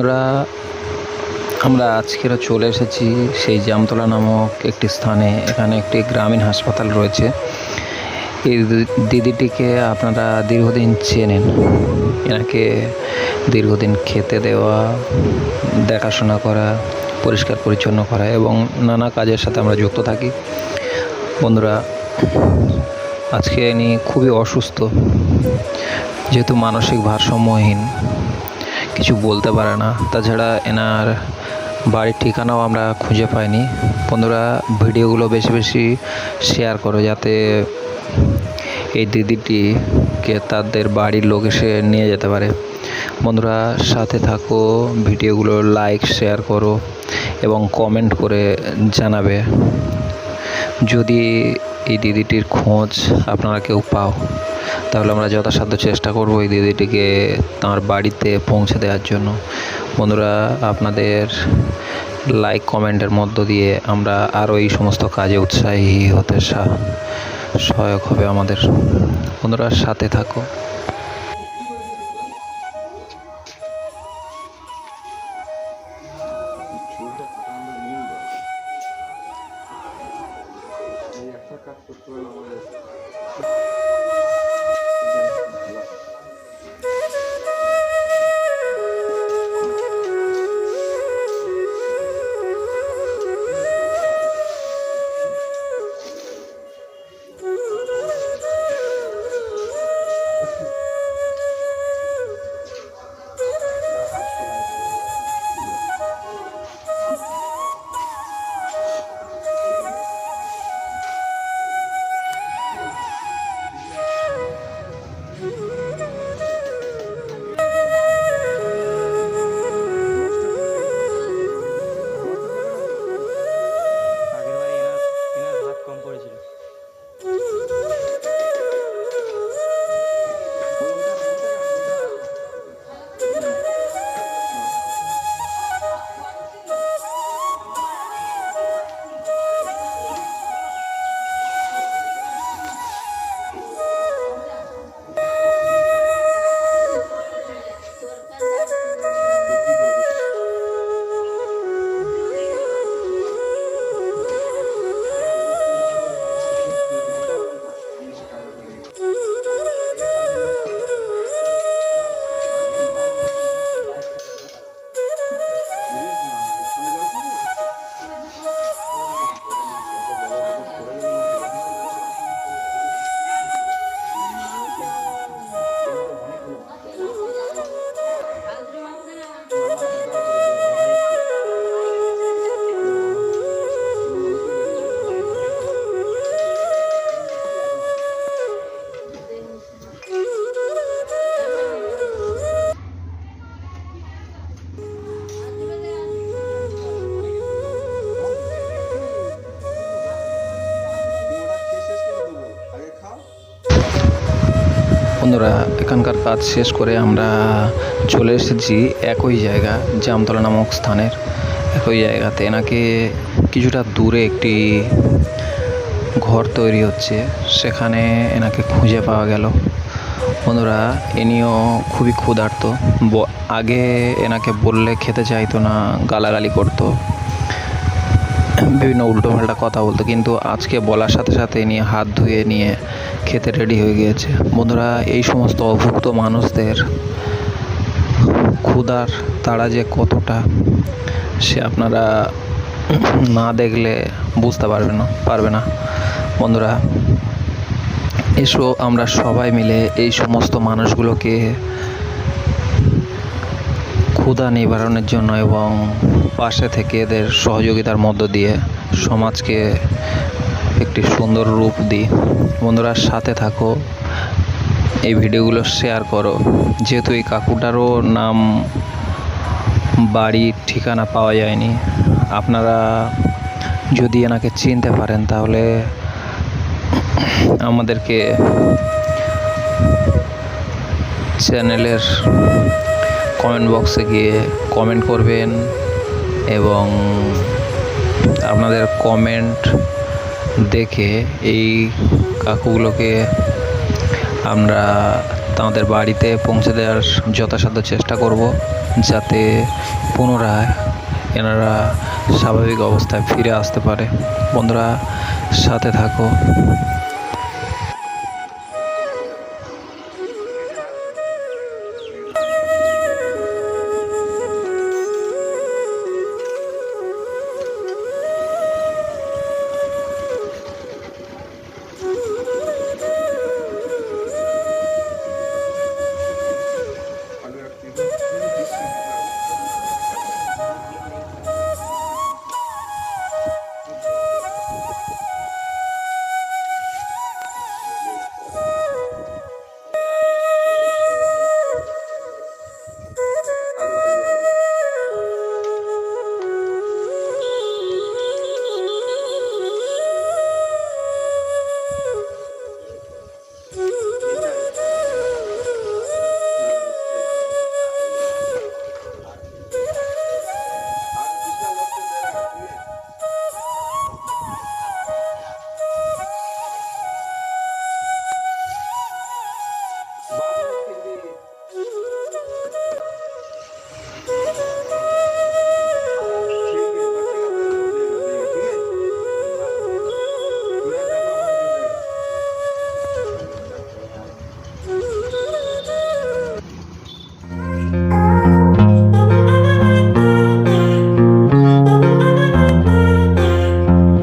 আমরা আমরা আজকেরা চলে এসেছি সেই জামতলা নামক একটি স্থানে। এখানে একটি গ্রামীণ হাসপাতাল রয়েছে। এই দিদিটিকে আপনারা দীর্ঘদিন চেনেন। এনাকে দীর্ঘদিন খেতে দেওয়া, দেখাশোনা করা, পরিষ্কার পরিচ্ছন্ন করা এবং নানা কাজের সাথে আমরা যুক্ত থাকি। বন্ধুরা, আজকে ইনি খুবই অসুস্থ। যেহেতু মানসিক ভারসাম্যহীন কিছু বলতে পারে না। তাছাড়া এনার বাড়ির ঠিকানাও আমরা খুঁজে পাইনি। বন্ধুরা, ভিডিওগুলো বেশি বেশি শেয়ার করো যাতে এই দিদিটিকে তাদের বাড়ির লোক এসে নিয়ে যেতে পারে। বন্ধুরা, সাথে থাকো, ভিডিওগুলো লাইক শেয়ার করো এবং কমেন্ট করে জানাবে। যদি এই দিদিটির খোঁজ আপনারা কেউ পাও তাহলে আমরা যথাসাধ্য চেষ্টা করব এই দিদিটিকে তার বাড়িতে পৌঁছে দেওয়ার জন্য। বন্ধুরা, আপনাদের লাইক কমেন্টের মধ্য দিয়ে আমরা আরও এই সমস্ত কাজে উৎসাহী হতে সহায়ক হবে আমাদের। বন্ধুরা, সাথে থাকো। বন্ধুরা, এখানকার কাজ শেষ করে আমরা চলে এসেছি একই জায়গা, জামতলা নামক স্থানের একই জায়গাতে। এনাকে কিছুটা দূরে একটি ঘর তৈরি হচ্ছে, সেখানে এনাকে খুঁজে পাওয়া গেল। বন্ধুরা ইনিও খুবই ক্ষুধার্ত। আগে এনাকে বললে খেতে চাইতো না, গালাগালি করতো। বিভিন্ন উল্টোপাল্টা কথা বলতো, কিন্তু আজকে বলার সাথে সাথে নিয়ে হাত ধুয়ে নিয়ে খেতে রেডি হয়ে গিয়েছে। বন্ধুরা, এই সমস্ত অভুক্ত মানুষদের ক্ষুধার তারা যে কতটা, সে আপনারা না দেখলে বুঝতে পারবে না পারবে না। বন্ধুরা, এসো আমরা সবাই মিলে এই সমস্ত মানুষগুলোকে ক্ষুধা নিবারণের জন্য এবং পাশে থেকে এদের সহযোগিতার মধ্য দিয়ে সমাজকে একটি সুন্দর রূপ দিই। বন্ধুরা, সাথে থাকো। এই ভিডিওগুলো শেয়ার করো। যেহেতু এই কাকুটারও নাম, বাড়ি, ঠিকানা পাওয়া যায়নি। আপনারা যদি এনাকে চিনতে পারেন, তাহলে আমাদেরকে চ্যানেলের কমেন্ট বক্সে গিয়ে কমেন্ট করবেন। এবং আপনাদের কমেন্ট দেখে এই কাকুগুলোকে আমরা তাদের বাড়িতে পৌঁছে দেওয়ার যথাসাধ্য চেষ্টা করব যাতে পুনরায় এনারা স্বাভাবিক অবস্থায় ফিরে আসতে পারে। বন্ধুরা, সাথে থাকো।